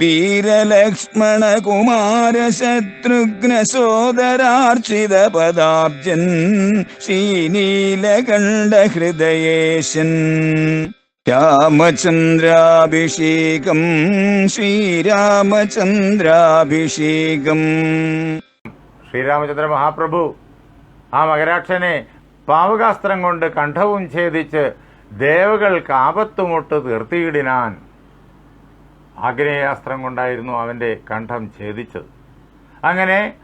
വീരലക്ഷ്മണ കുമാര ശത്രുഘ്ന സോദരാർച്ചിത പദാബ്ജൻ ശ്രീനീലകണ്ഠ ഹൃദയേശൻ രാമചന്ദ്രാഭിഷേകം ശ്രീരാമചന്ദ്രാഭിഷേകം. ശ്രീരാമചന്ദ്ര മഹാപ്രഭു ആ മകരാക്ഷനെ പാവകാസ്ത്രം കൊണ്ട് കണ്ഠവും ഛേദിച്ച് ദേവകൾക്ക് ആപത്തുമൊട്ട് തീർത്തിയിടിനാൻ ആഗ്നേയാസ്ത്രം കൊണ്ടായിരുന്നു അവന്റെ കണ്ഠം ഛേദിച്ചത്. അങ്ങനെ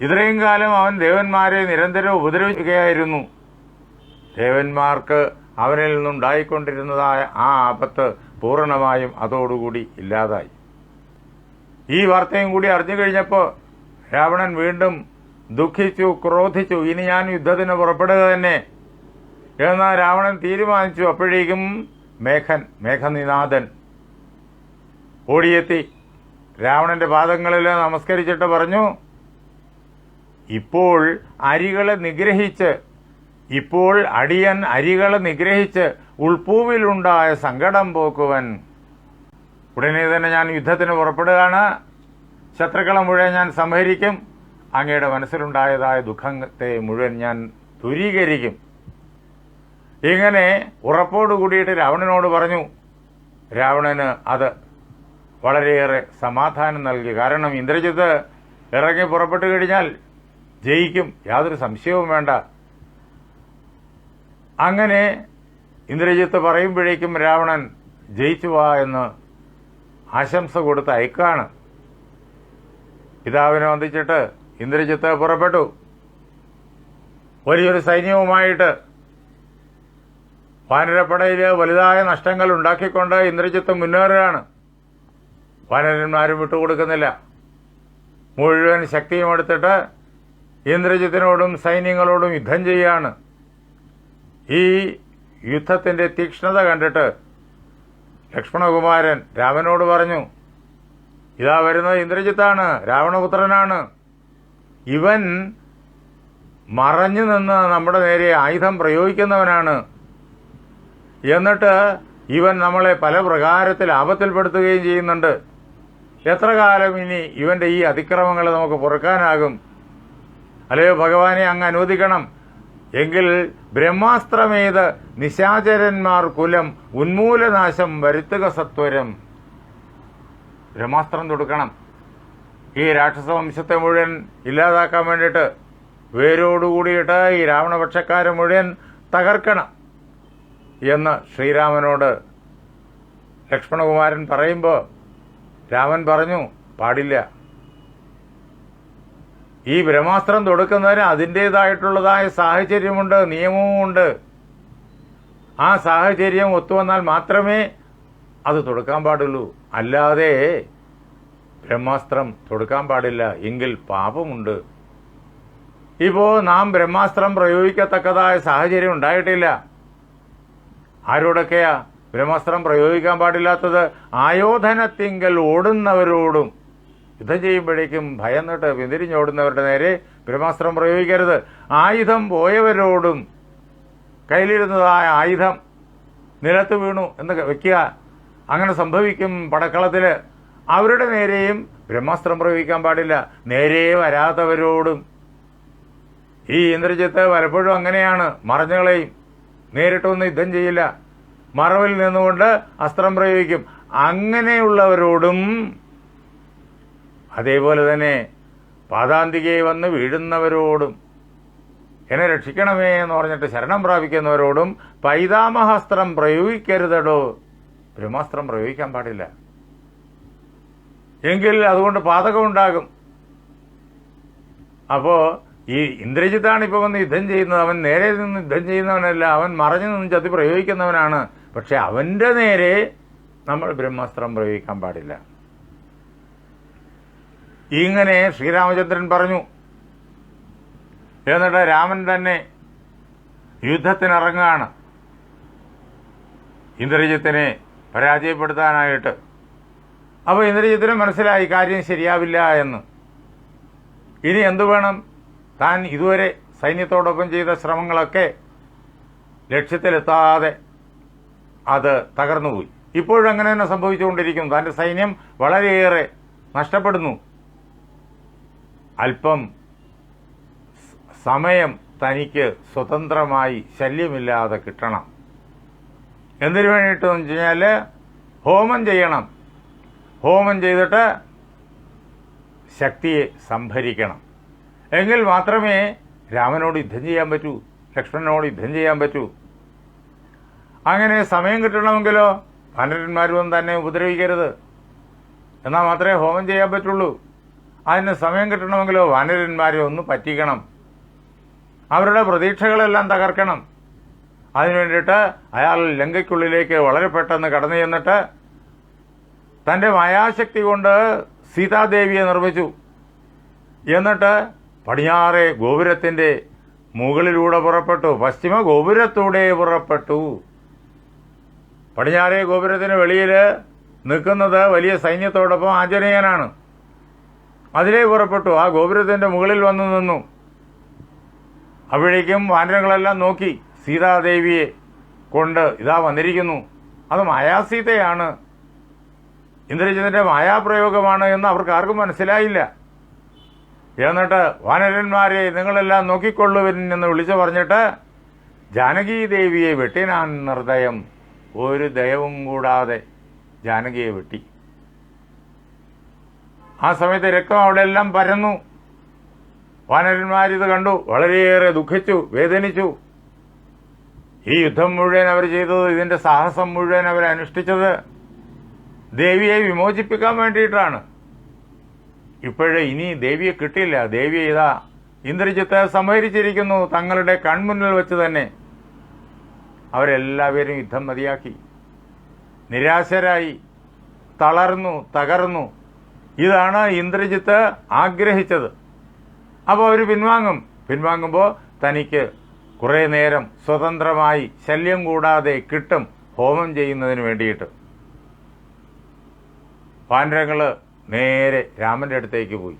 ഇത്രയും കാലം അവൻ ദേവന്മാരെ നിരന്തരം ഉപദ്രവിക്കുകയായിരുന്നു. ദേവന്മാർക്ക് അവനിൽ നിന്നുണ്ടായിക്കൊണ്ടിരുന്നതായ ആ ആപത്ത് പൂർണമായും അതോടുകൂടി ഇല്ലാതായി. ഈ വാർത്തയും കൂടി അറിഞ്ഞു കഴിഞ്ഞപ്പോൾ രാവണൻ വീണ്ടും ദുഃഖിച്ചു ക്രോധിച്ചു ഇനി ഞാൻ യുദ്ധത്തിന് പുറപ്പെടുക തന്നെ. എന്ന് രാവണൻ തീരുമാനിച്ചു അപ്പോഴേക്കും മേഘൻ മേഘനിനാഥൻ ഓടിയെത്തി. രാവണന്റെ പാദങ്ങളിൽ നമസ്കരിച്ചിട്ട് പറഞ്ഞു ഇപ്പോൾ അരികളെ നിഗ്രഹിച്ച് ഇപ്പോൾ അടിയൻ അരികളെ നിഗ്രഹിച്ച് ഉൾപൂവിലുണ്ടായ സങ്കടം പോക്കുവൻ. ഉടനെ തന്നെ ഞാൻ യുദ്ധത്തിന് പുറപ്പെടുകയാണ്. ശത്രുക്കളെ മുഴുവൻ ഞാൻ സംഹരിക്കും. അങ്ങയുടെ മനസ്സിലുണ്ടായതായ ദുഃഖത്തെ മുഴുവൻ ഞാൻ ദൂരീകരിക്കും. ഇങ്ങനെ ഉറപ്പോടു കൂടിയിട്ട് രാവണനോട് പറഞ്ഞു രാവണന് അത് വളരെയേറെ സമാധാനം നൽകി. കാരണം ഇന്ദ്രജിത്ത് ഇറങ്ങി പുറപ്പെട്ടു കഴിഞ്ഞാൽ ജയിക്കും. യാതൊരു സംശയവും വേണ്ട. അങ്ങനെ ഇന്ദ്രജിത്ത് പറയുമ്പോഴേക്കും രാവണൻ ജയിച്ചു വാ എന്ന് ആശംസ കൊടുത്ത് അയക്കാണ്. പിതാവിനെ വന്ദിച്ചിട്ട് ഇന്ദ്രജിത്ത് പുറപ്പെട്ടു. വലിയൊരു സൈന്യവുമായിട്ട് വാനരപ്പടയിൽ വലുതായ നഷ്ടങ്ങൾ ഉണ്ടാക്കിക്കൊണ്ട് ഇന്ദ്രജിത്ത് മുന്നേറുകയാണ്. വാനരന്മാരും വിട്ടുകൊടുക്കുന്നില്ല. മുഴുവൻ ശക്തിയും എടുത്തിട്ട് ഇന്ദ്രജിത്തിനോടും സൈന്യങ്ങളോടും യുദ്ധം ചെയ്യാണ്. ഈ യുദ്ധത്തിന്റെ തീക്ഷ്ണത കണ്ടിട്ട് ലക്ഷ്മണകുമാരൻ രാമനോട് പറഞ്ഞു ഇതാ വരുന്നത് ഇന്ദ്രജിത്താണ് രാവണപുത്രനാണ്. ഇവൻ മറഞ്ഞു നിന്ന് നമ്മുടെ നേരെ ആയുധം പ്രയോഗിക്കുന്നവനാണ്. എന്നിട്ട് ഇവൻ നമ്മളെ പല പ്രകാരത്തിൽ ആപത്തിൽപ്പെടുത്തുകയും ചെയ്യുന്നുണ്ട്. എത്ര കാലം ഇനി ഇവന്റെ ഈ അതിക്രമങ്ങൾ നമുക്ക് പൊറുക്കാനാകും? അല്ലയോ ഭഗവാനെ അങ്ങ് അനുവദിക്കണം. എങ്കിൽ ബ്രഹ്മാസ്ത്രമേത് നിശാചരന്മാർ കുലം ഉന്മൂലനാശം വരുത്തുക സത്വരം. ബ്രഹ്മാസ്ത്രം തൊടുക്കണം. ഈ രാക്ഷസ വംശത്തെ മുഴുവൻ ഇല്ലാതാക്കാൻ വേണ്ടിയിട്ട് വേരോടുകൂടിയിട്ട് ഈ രാവണപക്ഷക്കാരെ മുഴുവൻ തകർക്കണം എന്ന് ശ്രീരാമനോട് ലക്ഷ്മണകുമാരൻ പറയുമ്പോൾ രാമൻ പറഞ്ഞു പാടില്ല. ഈ ബ്രഹ്മാസ്ത്രം തൊടുക്കുന്നതിന് അതിന്റെതായിട്ടുള്ളതായ സാഹചര്യമുണ്ട് നിയമവുമുണ്ട്. ആ സാഹചര്യം ഒത്തുവന്നാൽ മാത്രമേ അത് തൊടുക്കാൻ പാടുള്ളൂ. അല്ലാതെ ബ്രഹ്മാസ്ത്രം തൊടുക്കാൻ പാടില്ല എങ്കിൽ പാപമുണ്ട്. ഇപ്പോൾ നാം ബ്രഹ്മാസ്ത്രം പ്രയോഗിക്കത്തക്കതായ സാഹചര്യം ഉണ്ടായിട്ടില്ല. ആരോടൊക്കെയാ ബ്രഹ്മാസ്ത്രം പ്രയോഗിക്കാൻ പാടില്ലാത്തത് ആയോധനത്തിങ്കൽ ഓടുന്നവരോടും യുദ്ധം ചെയ്യുമ്പോഴേക്കും ഭയന്നിട്ട് പിന്തിരിഞ്ഞോടുന്നവരുടെ നേരെ ബ്രഹ്മാസ്ത്രം പ്രയോഗിക്കരുത്. ആയുധം പോയവരോടും കയ്യിലിരുന്നതായ ആയുധം നിലത്ത് വീണു എന്ന് വെക്കുക. അങ്ങനെ സംഭവിക്കും പടക്കളത്തിൽ അവരുടെ നേരെയും ബ്രഹ്മാസ്ത്രം പ്രയോഗിക്കാൻ പാടില്ല. നേരെ വരാത്തവരോടും. ഈ ഇന്ദ്രജിത്ത് പലപ്പോഴും അങ്ങനെയാണ്. മറഞ്ഞുകളെയും. നേരിട്ടൊന്നും യുദ്ധം ചെയ്യില്ല. മറവിൽ നിന്നുകൊണ്ട് അസ്ത്രം പ്രയോഗിക്കും. അങ്ങനെയുള്ളവരോടും അതേപോലെ തന്നെ പാതാന്തികയെ വന്ന് വീഴുന്നവരോടും എന്നെ രക്ഷിക്കണമേ എന്ന് പറഞ്ഞിട്ട് ശരണം പ്രാപിക്കുന്നവരോടും പൈതാമഹാസ്ത്രം പ്രയോഗിക്കരുതടോ. ബ്രഹ്മാസ്ത്രം പ്രയോഗിക്കാൻ പാടില്ല. എങ്കിൽ അതുകൊണ്ട് പാതകമുണ്ടാകും അപ്പോൾ ഈ ഇന്ദ്രജിത്താണ് ഇപ്പൊ വന്ന് യുദ്ധം ചെയ്യുന്നത്. അവൻ നേരെ നിന്ന് യുദ്ധം ചെയ്യുന്നവനല്ല. അവൻ മറഞ്ഞു നിന്ന് ചതി പ്രയോഗിക്കുന്നവനാണ്. പക്ഷെ അവന്റെ നേരെ നമ്മൾ ബ്രഹ്മാസ്ത്രം പ്രയോഗിക്കാൻ പാടില്ല. ഇങ്ങനെ ശ്രീരാമചന്ദ്രൻ പറഞ്ഞു എന്നിട്ട് രാമൻ തന്നെ യുദ്ധത്തിനിറങ്ങുകയാണ്. ഇന്ദ്രജിത്തിനെ പരാജയപ്പെടുത്താനായിട്ട്. അപ്പോൾ ഇന്ദ്രജിത്തിന് മനസ്സിലായി കാര്യം ശരിയാവില്ല എന്ന്. ഇനി എന്തു വേണം? താൻ ഇതുവരെ സൈന്യത്തോടൊപ്പം ചെയ്ത ശ്രമങ്ങളൊക്കെ ലക്ഷ്യത്തിലെത്താതെ അത് തകർന്നുപോയി. ഇപ്പോഴും അങ്ങനെ തന്നെ സംഭവിച്ചുകൊണ്ടിരിക്കുന്നു. തന്റെ സൈന്യം വളരെയേറെ നഷ്ടപ്പെടുന്നു. അല്പം സമയം തനിക്ക് സ്വതന്ത്രമായി ശല്യമില്ലാതെ കിട്ടണം. എന്തിനു വേണ്ടിയിട്ടെന്ന് വെച്ച് കഴിഞ്ഞാൽ ഹോമം ചെയ്യണം. ഹോമം ചെയ്തിട്ട് ശക്തിയെ സംഭരിക്കണം. എങ്കിൽ മാത്രമേ രാമനോട് യുദ്ധം ചെയ്യാൻ പറ്റൂ ലക്ഷ്മണനോട് യുദ്ധം ചെയ്യാൻ പറ്റൂ. അങ്ങനെ സമയം കിട്ടണമെങ്കിലോ പാനരന്മാരും തന്നെ ഉപദ്രവിക്കരുത്. എന്നാൽ മാത്രമേ ഹോമം ചെയ്യാൻ പറ്റുള്ളൂ. അതിന് സമയം കിട്ടണമെങ്കിലോ വാനരന്മാരെ ഒന്ന് പറ്റിക്കണം. അവരുടെ പ്രതീക്ഷകളെല്ലാം തകർക്കണം. അതിനുവേണ്ടിയിട്ട് അയാൾ ലങ്കയ്ക്കുള്ളിലേക്ക് വളരെ പെട്ടെന്ന് കടന്നു ചെന്നിട്ട് തന്റെ മായാശക്തി കൊണ്ട് സീതാദേവിയെ നിർമ്മിച്ചു. എന്നിട്ട് പടിഞ്ഞാറെ ഗോപുരത്തിന്റെ മുകളിലൂടെ പുറപ്പെട്ടു. പശ്ചിമ ഗോപുരത്തൂടെ പുറപ്പെട്ടു. പടിഞ്ഞാറെ ഗോപുരത്തിന് വെളിയിൽ നിൽക്കുന്നത് വലിയ സൈന്യത്തോടൊപ്പം ആഞ്ജനേയനാണ്. അതിലേ പുറപ്പെട്ടു. ആ ഗോപുരത്തിന്റെ മുകളിൽ വന്നു നിന്നു. അവിടേക്കും വാനരങ്ങളെല്ലാം നോക്കി സീതാദേവിയെ കൊണ്ട് ഇതാ വന്നിരിക്കുന്നു. അത് മായാസീതയാണ്. ഇന്ദ്രജിത്തിന്റെ മായാപ്രയോഗമാണ് എന്ന് അവർക്ക് ആർക്കും മനസ്സിലായില്ല. എന്നിട്ട് വാനരന്മാരെ നിങ്ങളെല്ലാം നോക്കിക്കൊള്ളുവിൻ എന്ന് വിളിച്ചു പറഞ്ഞിട്ട് ജാനകീദേവിയെ വെട്ടിനാൻ നിർദ്ദയം ഒരു ദയവും കൂടാതെ ജാനകിയെ വെട്ടി. ആ സമയത്ത് രക്തം അവിടെ എല്ലാം പരന്നു. വാനരന്മാരിത് കണ്ടു. വളരെയേറെ ദുഃഖിച്ചു വേദനിച്ചു. ഈ യുദ്ധം മുഴുവൻ അവർ ചെയ്തത് ഇതിന്റെ സാഹസം മുഴുവൻ അവർ അനുഷ്ഠിച്ചത് ദേവിയെ വിമോചിപ്പിക്കാൻ വേണ്ടിയിട്ടാണ്. ഇപ്പോഴേ ഇനി ദേവിയെ കിട്ടിയില്ല. ദേവിയെ ഇതാ ഇന്ദ്രജിത്ത് സംഹരിച്ചിരിക്കുന്നു തങ്ങളുടെ കൺമുന്നിൽ വെച്ച് തന്നെ അവരെല്ലാവരും യുദ്ധം മതിയാക്കി. നിരാശരായി. തളർന്നു തകർന്നു. ഇതാണ് ഇന്ദ്രജിത്ത് ആഗ്രഹിച്ചത്. അപ്പോൾ അവർ പിൻവാങ്ങും. പിൻവാങ്ങുമ്പോൾ തനിക്ക് കുറേ നേരം സ്വതന്ത്രമായി ശല്യം കൂടാതെ കിട്ടും ഹോമം ചെയ്യുന്നതിന് വേണ്ടിയിട്ട്. പാണ്ഡരങ്ങൾ നേരെ രാമന്റെ അടുത്തേക്ക് പോയി.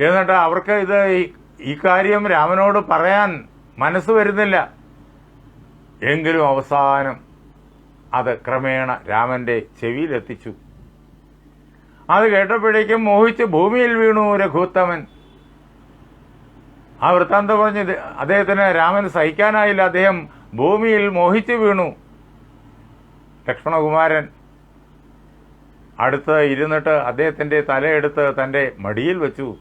എന്നിട്ട് അവർക്ക് ഇത് ഈ കാര്യം രാമനോട് പറയാൻ മനസ്സ് വരുന്നില്ല. എങ്കിലും അവസാനം അത് ക്രമേണ രാമന്റെ ചെവിയിലെത്തിച്ചു. അത് കേട്ടപ്പോഴേക്കും മോഹിച്ച് ഭൂമിയിൽ വീണു രഘുത്തമൻ. ആ വൃത്താന്തം പറഞ്ഞ് അദ്ദേഹത്തിന് രാമൻ സഹിക്കാനായില്ല. അദ്ദേഹം ഭൂമിയിൽ മോഹിച്ചു വീണു. ലക്ഷ്മണകുമാരൻ അടുത്ത് ഇരുന്നിട്ട് അദ്ദേഹത്തിന്റെ തലയെടുത്ത് തന്റെ മടിയിൽ വെച്ചു.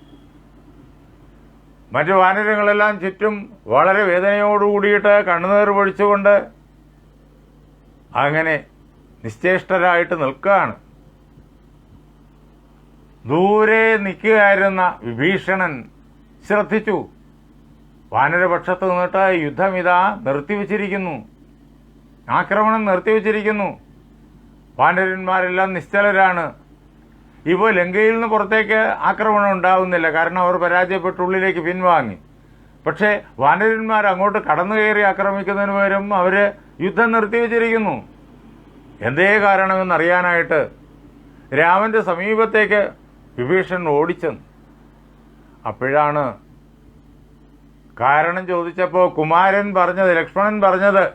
മറ്റു വാനരങ്ങളെല്ലാം ചുറ്റും വളരെ വേദനയോടുകൂടിയിട്ട് കണ്ണുനീർ പൊഴിച്ചുകൊണ്ട് അങ്ങനെ നിശ്ചേഷ്ടരായിട്ട് നിൽക്കുകയാണ്. ദൂരെ നിൽക്കുകയായിരുന്ന വിഭീഷണൻ ശ്രദ്ധിച്ചു. വാനരപക്ഷത്ത് നിന്നിട്ട് യുദ്ധം ഇതാ നിർത്തിവച്ചിരിക്കുന്നു. ആക്രമണം നിർത്തിവച്ചിരിക്കുന്നു. വാനരന്മാരെല്ലാം നിശ്ചലരാണ്. ഇപ്പോൾ ലങ്കയിൽ നിന്ന് പുറത്തേക്ക് ആക്രമണം ഉണ്ടാകുന്നില്ല കാരണം അവർ പരാജയപ്പെട്ട് ഉള്ളിലേക്ക് പിൻവാങ്ങി. പക്ഷേ വാനരന്മാർ അങ്ങോട്ട് കടന്നു കയറി ആക്രമിക്കുന്നതിന് പകരം അവർ യുദ്ധം നിർത്തിവെച്ചിരിക്കുന്നു എന്തേ കാരണമെന്നറിയാനായിട്ട് രാമന്റെ സമീപത്തേക്ക് വിഭീഷൺ ഓടിച്ചെന്നു. അപ്പോഴാണ് കാരണം ചോദിച്ചപ്പോൾ കുമാരൻ പറഞ്ഞത് ലക്ഷ്മണൻ പറഞ്ഞത്.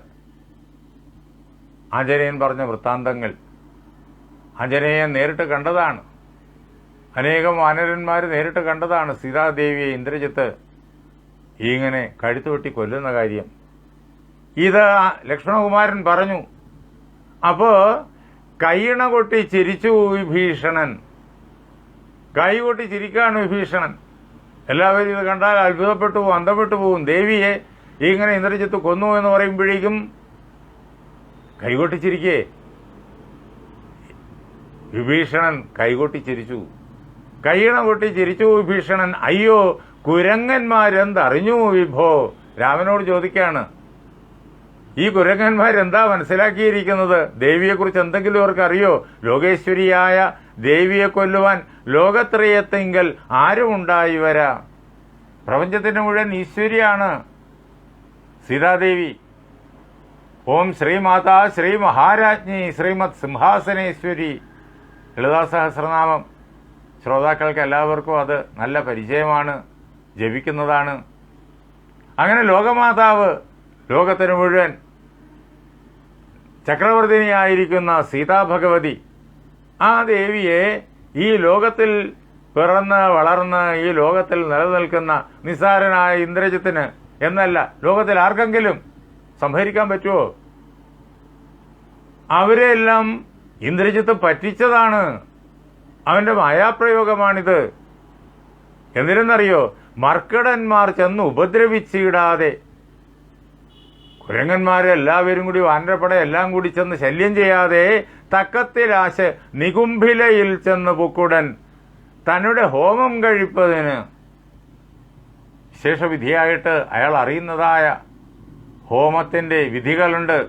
ആഞ്ജനേയൻ പറഞ്ഞ വൃത്താന്തങ്ങൾ ആഞ്ജനേയൻ നേരിട്ട് കണ്ടതാണ്. അനേകം വാനരന്മാർ നേരിട്ട് കണ്ടതാണ് സീതാദേവിയെ ഇന്ദ്രജിത്ത് ഇങ്ങനെ കഴുത്തുവെട്ടി കൊല്ലുന്ന കാര്യം. ഇത് ലക്ഷ്മണകുമാരൻ പറഞ്ഞു. അപ്പോൾ കൈയിണ കൊട്ടി ചിരിച്ചു വിഭീഷണൻ. കൈ കൊട്ടി ചിരിക്കാണ് വിഭീഷണൻ. എല്ലാവരും ഇത് കണ്ടാൽ അത്ഭുതപ്പെട്ടു പോകും അന്തപ്പെട്ടു പോകും. ദേവിയെ ഇങ്ങനെ ഇന്ദ്രജിത്ത് കൊന്നു എന്ന് പറയുമ്പോഴേക്കും കൈകൊട്ടിച്ചിരിക്കേ വിഭീഷണൻ കൈകൊട്ടി ചിരിച്ചു. കൈയിണ കൊട്ടി ചിരിച്ചു ഭീഷണൻ. അയ്യോ കുരങ്ങന്മാരെന്തറിഞ്ഞു വിഭോ? രാമനോട് ചോദിക്കാണ്. ഈ കുരങ്ങന്മാരെന്താ മനസ്സിലാക്കിയിരിക്കുന്നത്? ദേവിയെക്കുറിച്ച് എന്തെങ്കിലും അവർക്ക് അറിയോ ലോകേശ്വരിയായ ദേവിയെ കൊല്ലുവാൻ ലോകത്രയത്തെങ്കിൽ ആരും ഉണ്ടായി വരാം. പ്രപഞ്ചത്തിന്റെ മുഴുവൻ ഈശ്വരിയാണ് സീതാദേവി. ഓം ശ്രീമാതാ ശ്രീ മഹാരാജ്ഞി ശ്രീമത് സിംഹാസനേശ്വരി. ലളിതാ സഹസ്രനാമം. ശ്രോതാക്കൾക്ക് എല്ലാവർക്കും അത് നല്ല പരിചയമാണ് ജപിക്കുന്നതാണ്. അങ്ങനെ ലോകമാതാവ് ലോകത്തിന് മുഴുവൻ ചക്രവർത്തിനിയായിരിക്കുന്ന സീതാഭഗവതി ആ ദേവിയെ ഈ ലോകത്തിൽ പിറന്ന് വളർന്ന് ഈ ലോകത്തിൽ നിലനിൽക്കുന്ന നിസ്സാരനായ ഇന്ദ്രജിത്തിന് എന്നല്ല ലോകത്തിൽ ആർക്കെങ്കിലും സംഹരിക്കാൻ പറ്റുമോ അവരെല്ലാം ഇന്ദ്രജിത്ത് പറ്റിച്ചതാണ്. അവന്റെ മായാപ്രയോഗമാണിത്. എന്തിനെന്നറിയോ? മർക്കടന്മാർ ചെന്ന് ഉപദ്രവിച്ചിടാതെ. കുരങ്ങന്മാരെ എല്ലാവരും കൂടി വാനരപ്പട എല്ലാം കൂടി ചെന്ന് ശല്യം ചെയ്യാതെ തക്കത്തിലാശ് നികുംഭിലയിൽ ചെന്ന് പുക്കുടൻ തന്നുടെ ഹോമം കഴിപ്പതിന് വിശേഷവിധിയായിട്ട് അയാൾ അറിയുന്നതായ ഹോമത്തിന്റെ വിധികളുണ്ട്.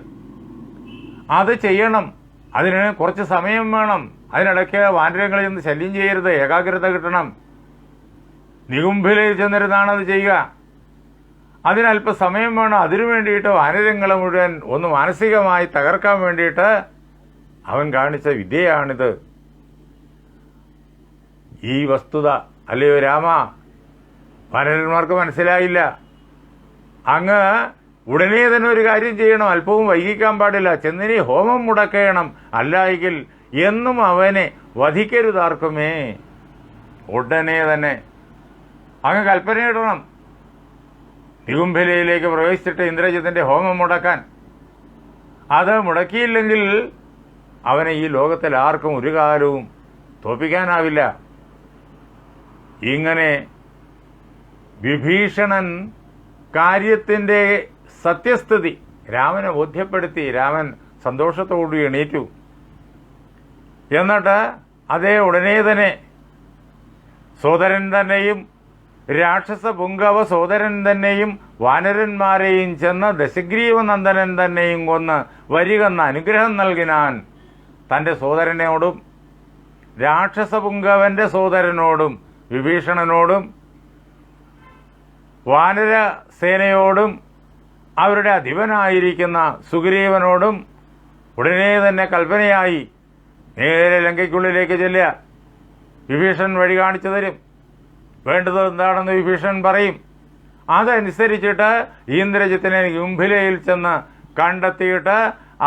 അത് ചെയ്യണം. അതിന് കുറച്ച് സമയം വേണം. അതിനിടയ്ക്ക് വാനരങ്ങളിൽ നിന്ന് ശല്യം ചെയ്യരുത് ഏകാഗ്രത കിട്ടണം. നികുംഭിലെ ചെന്നിരുന്നാണ് അത് ചെയ്യുക. അതിനല്പ സമയം വേണം. അതിനു വേണ്ടിയിട്ട് വാനരങ്ങളെ മുഴുവൻ ഒന്ന് മാനസികമായി തകർക്കാൻ വേണ്ടിയിട്ട് അവൻ കാണിച്ച വിദ്യയാണിത്. ഈ വസ്തുത അല്ലയോ രാമ വാനരന്മാർക്ക് മനസ്സിലായില്ല. അങ്ങ് ഉടനെ തന്നെ ഒരു കാര്യം ചെയ്യണം. അല്പവും വൈകിക്കാൻ പാടില്ല. ചെന്നിനി ഹോമം മുടക്കണം. അല്ലായെങ്കിൽ എന്നും അവനെ വധിക്കരുതാർക്കുമേ? ഉടനെ തന്നെ അങ്ങ് കൽപ്പനയിടണം നികുംഭലയിലേക്ക് പ്രവേശിച്ചിട്ട് ഇന്ദ്രജിത്തിന്റെ ഹോമം മുടക്കാൻ. അത് മുടക്കിയില്ലെങ്കിൽ അവനെ ഈ ലോകത്തിൽ ആർക്കും ഒരു കാലവും തോപ്പിക്കാനാവില്ല. ഇങ്ങനെ വിഭീഷണൻ കാര്യത്തിന്റെ സത്യസ്ഥിതി രാമനെ ബോധ്യപ്പെടുത്തി രാമൻ സന്തോഷത്തോടു എണീറ്റു. എന്നിട്ട് അതേ ഉടനെ തന്നെ സോദരൻ തന്നെയും രാക്ഷസ പുങ്കവ സോദരൻ തന്നെയും വാനരന്മാരെയും ചെന്ന് ദശഗ്രീവ നന്ദനൻ തന്നെയും കൊന്ന് വരികെന്ന അനുഗ്രഹം നൽകിനാൻ തന്റെ സോദരനോടും രാക്ഷസ പുങ്കവന്റെ സോദരനോടും വിഭീഷണനോടും വാനര സേനയോടും അവരുടെ അധിപനായിരിക്കുന്ന സുഗ്രീവനോടും ഉടനെ തന്നെ കൽപ്പനയായി നേരെ ലങ്കയ്ക്കുള്ളിലേക്ക് ചെല്ലുക. വിഭീഷൺ വഴി കാണിച്ചു തരും. വേണ്ടത് എന്താണെന്ന് വിഭീഷൺ പറയും. അതനുസരിച്ചിട്ട് ഇന്ദ്രജിത്തിനെ ഗുംഭിലയിൽ ചെന്ന് കണ്ടെത്തിയിട്ട്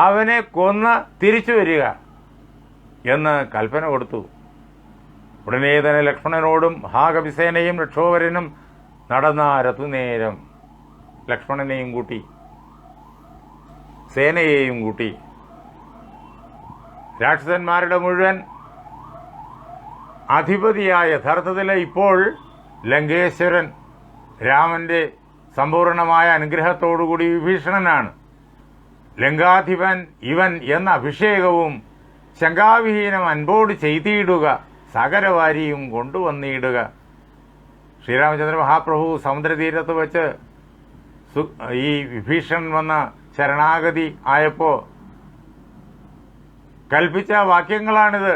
അവനെ കൊന്ന് തിരിച്ചു വരിക എന്ന് കൽപ്പന കൊടുത്തു. ഉടനെ തന്നെ ലക്ഷ്മണനോടും ഭാഗവിസേനയും രക്ഷോവരനും നടന്ന രത്തുനേരം ലക്ഷ്മണനെയും കൂട്ടി സേനയെയും കൂട്ടി. രാക്ഷസന്മാരുടെ മുഴുവൻ അധിപതിയായ യഥാർത്ഥത്തിൽ ഇപ്പോൾ ലങ്കേശ്വരൻ രാമന്റെ സമ്പൂർണമായ അനുഗ്രഹത്തോടുകൂടി വിഭീഷണനാണ്. ലങ്കാധിപൻ ഇവൻ എന്ന അഭിഷേകവും ശങ്കാവിഹീനം അൻപോട് ചെയ്തിടുക സകരവാരിയും കൊണ്ടുവന്നിടുക. ശ്രീരാമചന്ദ്ര മഹാപ്രഭു സമുദ്രതീരത്ത് വച്ച് ഈ വിഭീഷണൻ വന്ന ശരണാഗതി ആയപ്പോ കൽപ്പിച്ച വാക്യങ്ങളാണിത്.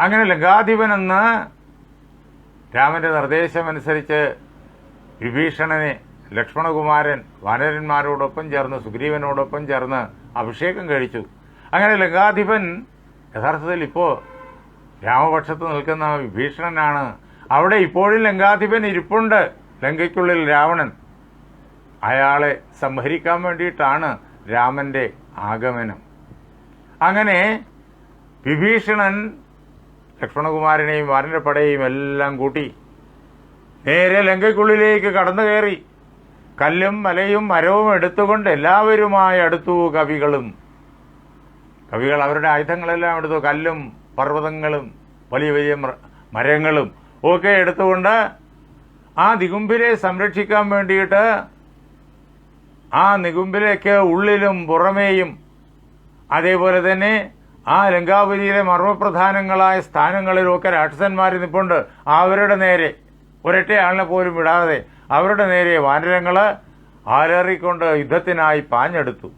അങ്ങനെ ലങ്കാധിപനെന്ന് രാമന്റെ നിർദ്ദേശമനുസരിച്ച് വിഭീഷണനെ ലക്ഷ്മണകുമാരൻ വാനരന്മാരോടൊപ്പം ചേർന്ന് സുഗ്രീവനോടൊപ്പം ചേർന്ന് അഭിഷേകം കഴിച്ചു. അങ്ങനെ ലങ്കാധിപൻ യഥാർത്ഥത്തിൽ ഇപ്പോൾ രാമപക്ഷത്ത് നിൽക്കുന്ന വിഭീഷണനാണ്. അവിടെ ഇപ്പോഴും ലങ്കാധിപൻ ഇരിപ്പുണ്ട്. ലങ്കയ്ക്കുള്ളിൽ രാവണൻ. അയാളെ സംഹരിക്കാൻ വേണ്ടിയിട്ടാണ് രാമന്റെ ആഗമനം. അങ്ങനെ വിഭീഷണൻ ലക്ഷ്മണകുമാരനെയും വാനരപ്പടയെയും എല്ലാം കൂട്ടി നേരെ ലങ്കയ്ക്കുള്ളിലേക്ക് കടന്നു കയറി. കല്ലും മലയും മരവും എടുത്തുകൊണ്ട് എല്ലാവരുമായി അടുത്തു കവികളും. കവികൾ അവരുടെ ആയുധങ്ങളെല്ലാം എടുത്തു. കല്ലും പർവതങ്ങളും വലിയ വലിയ മരങ്ങളും ഒക്കെ എടുത്തുകൊണ്ട് ആ നികുമ്പിലെ സംരക്ഷിക്കാൻ വേണ്ടിയിട്ട് ആ നികുമ്പിലേക്ക് ഉള്ളിലും പുറമേയും അതേപോലെ തന്നെ ആ ലങ്കാപുരിയിലെ മർമ്മപ്രധാനങ്ങളായ സ്ഥാനങ്ങളിലൊക്കെ രാക്ഷസന്മാർ നിപ്പുണ്ട്. അവരുടെ നേരെ ഒരൊറ്റ ആളിനെ പോലും വിടാതെ അവരുടെ നേരെ വാനരങ്ങൾ ആലേറിക്കൊണ്ട് യുദ്ധത്തിനായി പാഞ്ഞെടുത്തു.